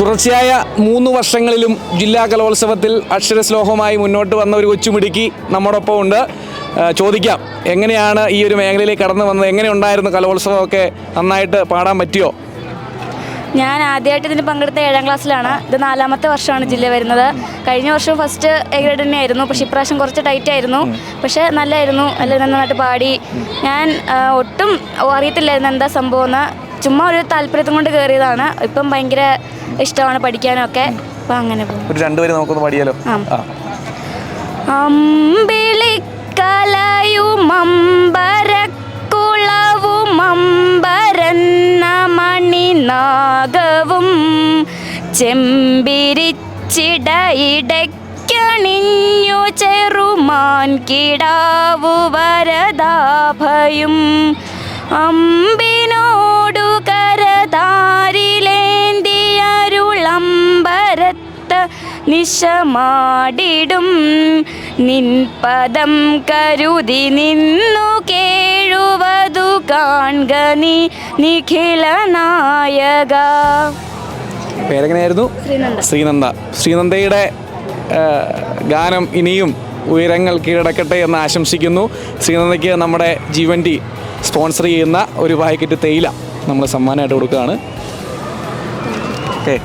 തുടർച്ചയായ മൂന്ന് വർഷങ്ങളിലും ജില്ലാ കലോത്സവത്തിൽ അക്ഷരശ്ലോകമായി മുന്നോട്ട് വന്ന ഒരു കൊച്ചുമിടുക്കി നമ്മോടൊപ്പം ഉണ്ട് ചോദിക്കാം എങ്ങനെയാണ് ഈ ഒരു മേഖലയിലേക്ക് കടന്നു വന്നത്? എങ്ങനെ ഉണ്ടായിരുന്നു കലോത്സവമൊക്കെ? നന്നായിട്ട് പാടാൻ പറ്റിയോ? ഞാൻ ആദ്യമായിട്ട് ഇതിന് പങ്കെടുത്ത ഏഴാം ക്ലാസ്സിലാണ്. ഇത് നാലാമത്തെ വർഷമാണ് ജില്ല വരുന്നത്. കഴിഞ്ഞ വർഷം ഫസ്റ്റ് എ ഗ്രേഡ് തന്നെയായിരുന്നു പക്ഷേ ഇപ്രാവശ്യം കുറച്ച് ടൈറ്റ് ആയിരുന്നു. പക്ഷേ നല്ലായിരുന്നു. എല്ലാം നന്നായിട്ട് പാടി. ഞാൻ ഒട്ടും അറിയത്തില്ലായിരുന്നു എന്താ സംഭവം എന്ന്. ചുമ്മാ ഒരു താല്പര്യത്തും കൊണ്ട് കയറിയതാണ് ഇപ്പം ഭയങ്കര ഇഷ്ടമാണ് പഠിക്കാനൊക്കെ. അപ്പം അങ്ങനെ പോകും ഒരു രണ്ടുപേരും നമുക്കൊന്ന് പാടിയാലോ ആ. ആ. അമ്പരന്ന മണിനാഗവും ചെമ്പിരിച്ചിടയിടയ്ക്കണിഞ്ഞു ചെറുമാൻ കിടാവു വരദാഭയും അമ്പിനോടു നിശമാടിടും. നിൻപദം കരുതി നിന്നു കേഴുവതു കാൺകനി നിഖിലനായക നിഖില നായക. പേരെങ്ങനെയായിരുന്നു? ശ്രീനന്ദ. ശ്രീനന്ദ. ശ്രീനന്ദയുടെ ഗാനം ഇനിയും ഉയരങ്ങൾ കീഴടക്കട്ടെ എന്ന് ആശംസിക്കുന്നു. ശ്രീനന്ദയ്ക്ക് നമ്മുടെ ജീവൻ ടി സ്പോൺസർ ചെയ്യുന്ന ഒരു പാക്കറ്റ് തേയില നമ്മൾ സമ്മാനമായിട്ട് കൊടുക്കുകയാണ്. ഓക്കെ.